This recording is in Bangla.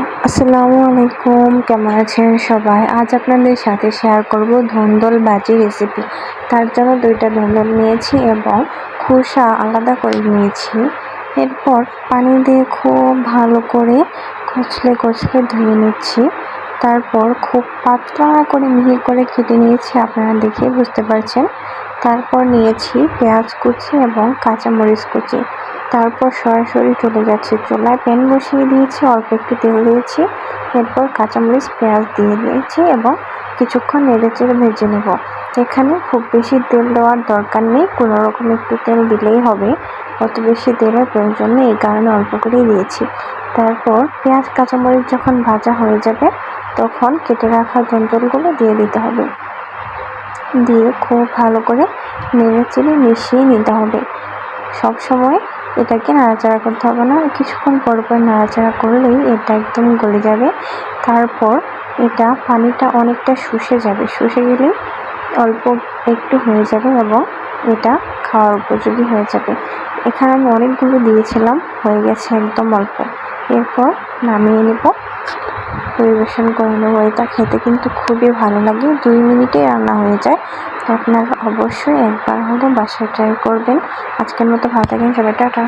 আসসালামু আলাইকুম, কেমন আছেন সবাই? আজ আপনাদের সাথে শেয়ার করব ধুন্দল বাজি রেসিপি তার জন্য দুইটা ধুন্দল নিয়েছি এবং খোসা আলাদা করে নিয়েছি। এরপর পানি দিয়ে খুব ভালো করে কচলে কচলে ধুয়ে নিচ্ছি। তারপর খুব পাতলা করে মিহি করে কেটে নিয়েছি, আপনারা দেখে বুঝতে পারছেন। তারপর নিয়েছি পেঁয়াজ কুচি এবং কাঁচামরিচ কুচি। তারপর সরাসরি চলে যাচ্ছে। চুলায় প্যান বসিয়ে দিয়েছি, অল্প একটু তেল দিয়েছি, এরপর কাঁচামরিচ, পেঁয়াজ দিয়ে দিয়েছি এবং কিছুক্ষণ নেড়েচেড়ে ভেজে নেব। এখানে খুব বেশি তেল দেওয়ার দরকার নেই, কোনো রকম একটু তেল দিলেই হবে। অত বেশি তেলের প্রয়োজন নেই, এই কারণে অল্প করেই দিয়েছি। তারপর পেঁয়াজ, কাঁচামরিচ যখন ভাজা হয়ে যাবে, তখন কেটে রাখা জঞ্জলগুলো দিয়ে দিতে হবে। দিয়ে খুব ভালো করে নেড়ে চেড়ে মিশিয়ে নিতে হবে। সব সময় এটাকে নাড়াচাড়া করতে হবে না। কিছুক্ষণ পর পর নাড়াচাড়া করলেই এটা একদম গলে যাবে। তারপর এটা পানিটা অনেকটা শুষে যাবে। শুষে গেলে অল্প একটু হয়ে যাবে এবং এটা খাওয়ার উপযোগী হয়ে যাবে। এখানে আমি অনেকগুলো দিয়েছিলাম, হয়ে গেছে একদম অল্প। এরপর নামিয়ে নেব। পরিবেশন করে নেব এটা খেতে কিন্তু খুবই ভালো লাগে। দুই মিনিটে রান্না হয়ে যায়। তো আপনারা অবশ্যই একবার হলে বাসায় ট্রাই করবেন। আজকের মতো ভালো থাকেন, সবাই টাটা।